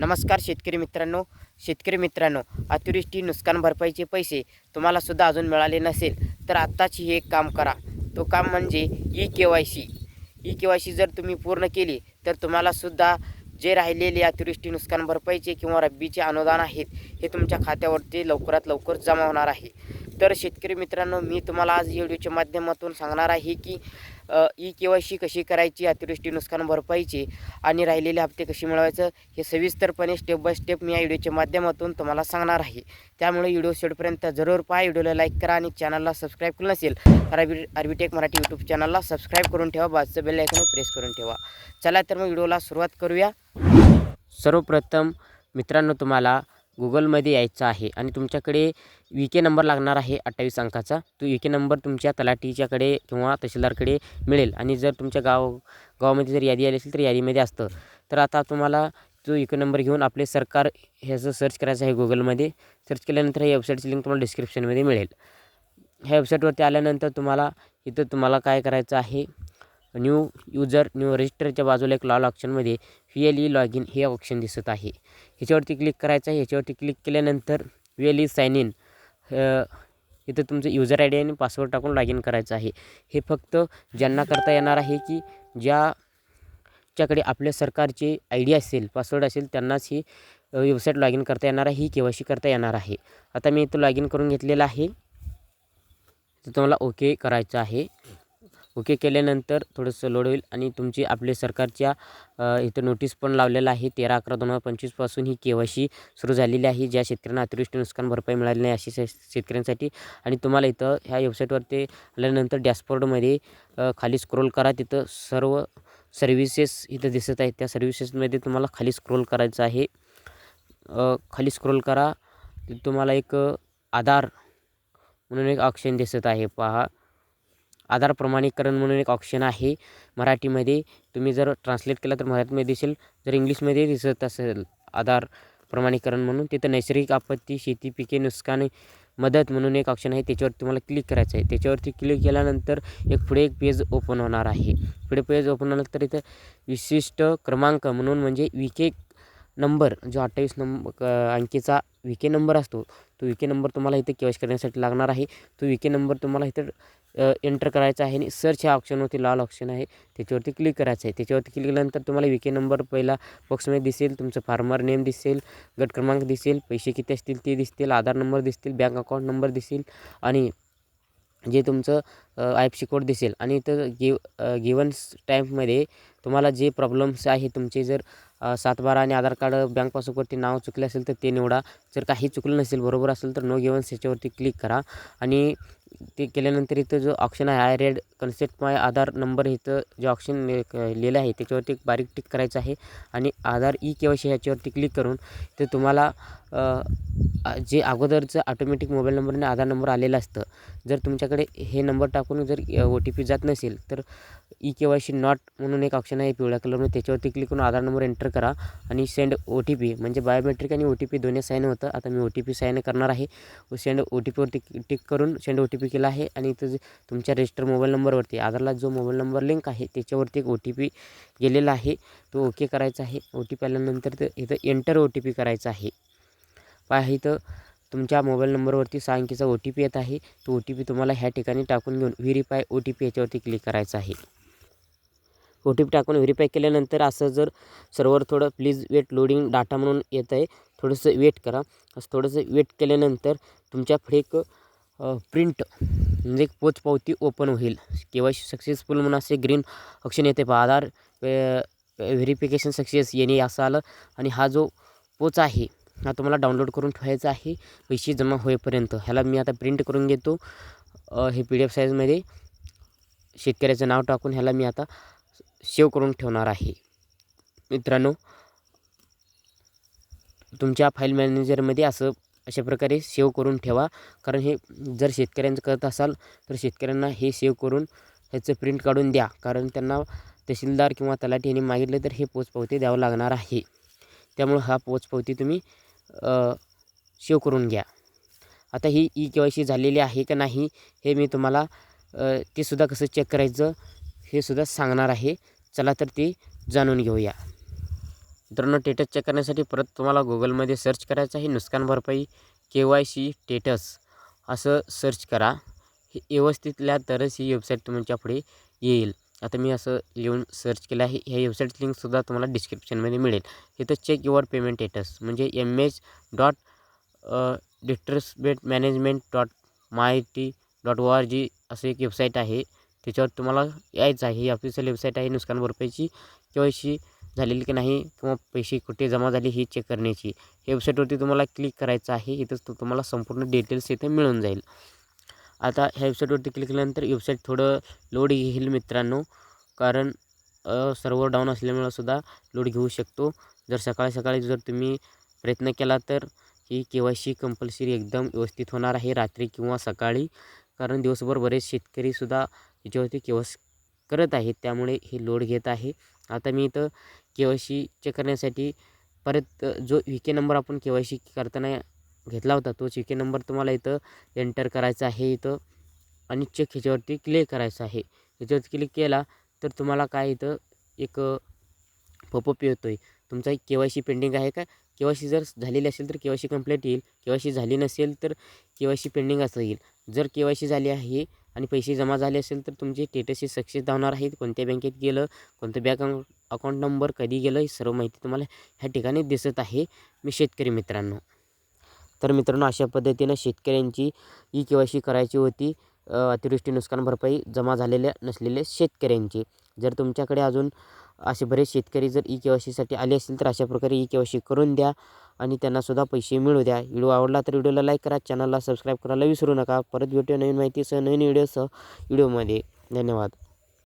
नमस्कार शेतकरी मित्रांनो शेतकरी मित्रांनो अतिवृष्टी नुकसान भरपाईचे पैसे तुम्हाला सुद्धा अजून मिळाले नसेल तर आत्ताच हे एक काम करा. तो काम म्हणजे E K Y C. E K Y C जर तुम्ही पूर्ण केली तर तुम्हाला सुद्धा जे राहिलेले अतिवृष्टी नुकसान भरपाईचे किंवा रब्बीचे अनुदान आहेत हे तुमच्या खात्यावरती लवकरात लवकर जमा होणार आहे. तर शेतकरी मित्रांनो मी तुम्हाला आज व्हिडिओच्या माध्यमातून सांगणार आहे की ई के वाय सी कशी करायची अतिवृष्टी नुकसान भरपाईची आणि राहिलेले हप्ते कसे मिळवायचं हे सविस्तरपणे स्टेप बाय स्टेप मी या व्हिडिओच्या माध्यमातून तुम्हाला सांगणार आहे. त्यामुळे व्हिडिओ शेवटपर्यंत जरूर पहा. व्हिडिओला लाईक करा आणि चॅनलला सबस्क्राईब केलं नसेल तर R B RB tech Marathi YouTube चॅनलला सबस्क्राईब करून ठेवा. बाजूचं बेल आयकॉन प्रेस करून ठेवा. चला तर मग व्हिडिओला सुरुवात करूया. सर्वप्रथम मित्रांनो तुम्हाला गुगलमध्ये यायचं आहे आणि तुमच्याकडे वी के नंबर लागणार आहे अठ्ठावीस अंकाचा. तो वी के नंबर तुमच्या तलाठीच्याकडे किंवा तहसीलदारकडे मिळेल. आणि जर तुमच्या गाव गावामध्ये जर यादी आली असेल तर यादीमध्ये असतं. तर आता तुम्हाला तो वी के नंबर घेऊन आपले सरकार ह्याचं सर्च करायचं आहे गुगलमध्ये सर्च केल्यानंतर ह्या वेबसाईटची लिंक तुम्हाला डिस्क्रिप्शनमध्ये मिळेल. ह्या वेबसाईटवरती आल्यानंतर तुम्हाला इथं तुम्हाला काय करायचं आहे? न्यू युजर न्यू रजिस्टरच्या बाजूला एक लॉल ऑप्शनमध्ये V L E log in हे ऑप्शन दिसत आहे. ह्याच्यावरती क्लिक करायचं आहे. ह्याच्यावरती क्लिक केल्यानंतर V L E sign in इथं तुमचं युजर आय डी आणि पासवर्ड टाकून लॉग इन करायचं आहे. हे फक्त ज्यांना करता येणार आहे की ज्याच्याकडे आपल्या सरकारचे आय डी असेल पासवर्ड असेल त्यांनाच ही वेबसाईट लॉग इन करता येणार आहे ही के वाय सी करता येणार आहे. आता मी इथं लॉग इन करून घेतलेलं आहे. तर तुम्हाला ओके करायचं आहे. ओके केल्यानंतर थोडंसं लोड होईल आणि तुमची आपले सरकारच्या इथं नोटीस पण लावलेलं आहे. तेरा अकरा दोन हजार पंचवीसपासून ही के वाय सी सुरू झालेली आहे ज्या शेतकऱ्यांना अतिवृष्टी नुकसान भरपाई मिळाली नाही अशी शे शेतकऱ्यांसाठी. आणि तुम्हाला इथं ह्या वेबसाईटवरती आल्यानंतर डॅशबोर्डमध्ये खाली स्क्रोल करा. तिथं सर्व सर्व्हिसेस इथं दिसत आहेत. त्या सर्व्हिसेसमध्ये तुम्हाला खाली स्क्रोल करायचं आहे. खाली स्क्रोल करा. तुम्हाला एक आधार म्हणून एक ऑप्शन दिसत आहे. पहा. आधार प्रमाणीकरण म्हणून एक ऑप्शन आहे. मराठीमध्ये तुम्ही जर ट्रान्सलेट केलं तर मराठीमध्ये दिसेल. जर इंग्लिशमध्ये दिसत असेल आधार प्रमाणीकरण म्हणून तिथं नैसर्गिक आपत्ती शेती पिके नुकसान मदत म्हणून एक ऑप्शन आहे. त्याच्यावर तुम्हाला क्लिक करायचं आहे. त्याच्यावरती क्लिक केल्यानंतर एक पुढे एक पेज ओपन होणार आहे. पुढे पेज ओपन होण्यानंतर इथं विशिष्ट क्रमांक म्हणून म्हणजे विके नंबर जो अठ्ठावीस नंबर अंकीचा विके नंबर असतो तो विके नंबर तुम्हाला इथे केवायस करण्यासाठी लागणार आहे. तो विके नंबर तुम्हाला इथं एंटर करायचं आहे आणि सर्च ह्या ऑप्शनवरती लाल ऑप्शन आहे. त्याच्यावरती क्लिक करायचं आहे. त्याच्यावरती क्लिक केल्यानंतर तुम्हाला विके नंबर पहिला बॉक्समध्ये दिसेल. तुमचं फार्मर नेम दिसेल. गट क्रमांक दिसेल. पैसे किती असतील ते दिसतील. आधार नंबर दिसतील. बँक अकाउंट नंबर दिसेल. आणि जे तुमचं आय एफ सी कोड दिसेल. आणि इथं गिव गिवन टाईममध्ये तुम्हाला जे प्रॉब्लेम्स आहे तुमचे जर सातबारा आणि आधार कार्ड बँक पासबुकवरती नाव चुकले असेल तर ते निवडा. जर काही चुकलं नसेल बरोबर असेल तर नो गिवन्स याच्यावरती क्लिक करा. आणि ते केल्यानंतर इथं जो ऑप्शन आहे I read concept my Aadhaar number इथं जे ऑप्शन लिहिलं आहे त्याच्यावरती एक बारीक टिक करायचं आहे. आणि Aadhaar E K Y C ह्याच्यावरती क्लिक करून ते तुम्हाला जे अगोदरचं ऑटोमॅटिक मोबाईल नंबरने आधार नंबर आलेलं असतं जर तुमच्याकडे हे नंबर टाकून जर ओ टी पी जात नसेल तर E K Y C not म्हणून एक ऑप्शन आहे पिवळ्या कलरमध्ये त्याच्यावरती क्लिक करून आधार नंबर एंटर करा आणि सेंड ओ टी पी म्हणजे बायोमेट्रिक आणि ओ टी पी दोन्ही साईन होतं. आता मी ओ टी पी साईन करणार आहे. सेंड ओ टी पीवरती टिक करून सेंड ओ टी पी केला आहे आणि इथं तुमच्या रजिस्टर मोबाईल नंबरवरती आधारला जो मोबाईल नंबर लिंक आहे त्याच्यावरती एक ओ टी पी गेलेला आहे. तो ओके करायचा आहे. ओ टी पी आल्यानंतर तर इथं एंटर ओ टी पी करायचा आहे. पहा इथं तुमच्या मोबाईल नंबरवरती सहा अंकीचा ओ टी पी येत आहे. तो ओ टी पी तुम्हाला ह्या ठिकाणी टाकून घेऊन व्हेरीफाय ओ टी पी याच्यावरती क्लिक करायचं आहे. ओ टी पी टाकून व्हेरीफाय केल्यानंतर असं जर सर्वर थोडं प्लीज वेट लोडिंग डाटा म्हणून येत आहे थोडंसं वेट करा. असं थोडंसं वेट केल्यानंतर तुमच्यापुढे एक प्रिंट म्हणजे एक पोचपावती ओपन होईल. केव्हा सक्सेसफुल म्हणून असे ग्रीन ऑप्शन येते पहा आधार व्हेरिफिकेशन सक्सेस येणे असं आलं. आणि हा जो पोच आहे हा तुम्हाला डाउनलोड करून ठेवायचा आहे. पैसे जमा होईपर्यंत. ह्याला मी आता प्रिंट करून घेतो. हे पी डी एफ साईजमध्ये शेतकऱ्याचं नाव टाकून ह्याला मी आता सेव्ह करून ठेवणार आहे. मित्रांनो तुमच्या फाईल मॅनेजरमध्ये असं अशा प्रकारे सेव्ह करून ठेवा. कारण हे जर शेतकऱ्यांचं करत असाल तर शेतकऱ्यांना हे सेव्ह करून ह्याचं प्रिंट काढून द्या. कारण त्यांना तहसीलदार किंवा तलाठी यांनी मागितलं तर हे पोचपावती द्यावं लागणार आहे. त्यामुळं हा पोचपावती तुम्ही शेव करून घ्या. आता ही ई के वाय सी झालेली आहे का नाही हे मी तुम्हाला ते सुद्धा कसं चेक करायचं हे सुद्धा सांगणार आहे. चला तर ते जाणून घेऊया. मित्रांनो टेटस चेक करण्यासाठी परत तुम्हाला गुगलमध्ये सर्च करायचं आहे नुकसान भरपाई के वाय सी टेटस असं सर्च करा. हे व्यवस्थितल्या तरच ही वेबसाईट तुमच्यापुढे येईल. आता मी असं लिहून सर्च केलं आहे. ह्या वेबसाईट लिंकसुद्धा तुम्हाला डिस्क्रिप्शनमध्ये मिळेल. इथं चेक युअर पेमेंट स्टेटस म्हणजे M H dot distribute management dot my T dot O R G असं एक वेबसाईट आहे. त्याच्यावर तुम्हाला यायचं आहे. ही ऑफिशियल वेबसाईट आहे नुकसान भरपाईची. किंवा अशी झालेली की नाही किंवा पैसे कुठे जमा झाले ही चेक करण्याची. हे वेबसाईटवरती तुम्हाला क्लिक करायचं आहे. इथंच तो तुम्हाला संपूर्ण डिटेल्स इथे मिळून जाईल. आता ह्या वेबसाईटवरती क्लिक केल्यानंतर वेबसाईट थोडं लोड घेईल मित्रांनो. कारण सर्व्हर डाऊन असल्यामुळं सुद्धा लोड घेऊ शकतो. जर सकाळी सकाळी जर तुम्ही प्रयत्न केला तर ही के वाय सी कंपल्सरी एकदम व्यवस्थित होणार आहे रात्री किंवा सकाळी. कारण दिवसभर बरेच शेतकरीसुद्धा याच्यावरती के वाय सी करत आहेत. त्यामुळे हे लोड घेत आहे. आता मी इथं के वाय सी चेक करण्यासाठी परत जो व्ही के नंबर आपण के वाय सी करताना घेतला होता तो चिके नंबर तुम्हाला इथं एंटर करायचा आहे इथं. आणि चेक ह्याच्यावरती क्लिक करायचं आहे. ह्याच्यावरती क्लिक केला तर तुम्हाला काय इथं एक पपअप येतो आहे तुमचा के वाय सी पेंडिंग आहे का? के वाय सी जर झालेली असेल तर के वाय सी कंप्लीट येईल. के वाय सी झाली नसेल तर के वाय सी पेंडिंग असं येईल. जर के वाय सी झाली आहे आणि पैसे जमा झाले असेल तर तुमचे स्टेटस हे सक्सेस धावणार आहेत. कोणत्या बँकेत गेलं कोणतं बँक अकाउंट नंबर कधी गेलं ही सर्व माहिती तुम्हाला ह्या ठिकाणी दिसत आहे. मी शेतकरी मित्रांनो तर मित्रांनो अशा पद्धतीनं शेतकऱ्यांची ई के वाय सी करायची होती. अतिवृष्टी नुकसान भरपाई जमा झालेल्या नसलेल्या शेतकऱ्यांची. जर तुमच्याकडे अजून असे बरेच शेतकरी जर ई के वाय सीसाठी आले असतील तर अशा प्रकारे ई के वाय सी करून द्या आणि त्यांनासुद्धा पैसे मिळू द्या. व्हिडिओ आवडला तर व्हिडिओला लाईक करा चॅनलला सबस्क्राईब करायला विसरू नका. परत भेटूया नवीन माहितीसह नवीन व्हिडिओसह व्हिडिओमध्ये. धन्यवाद.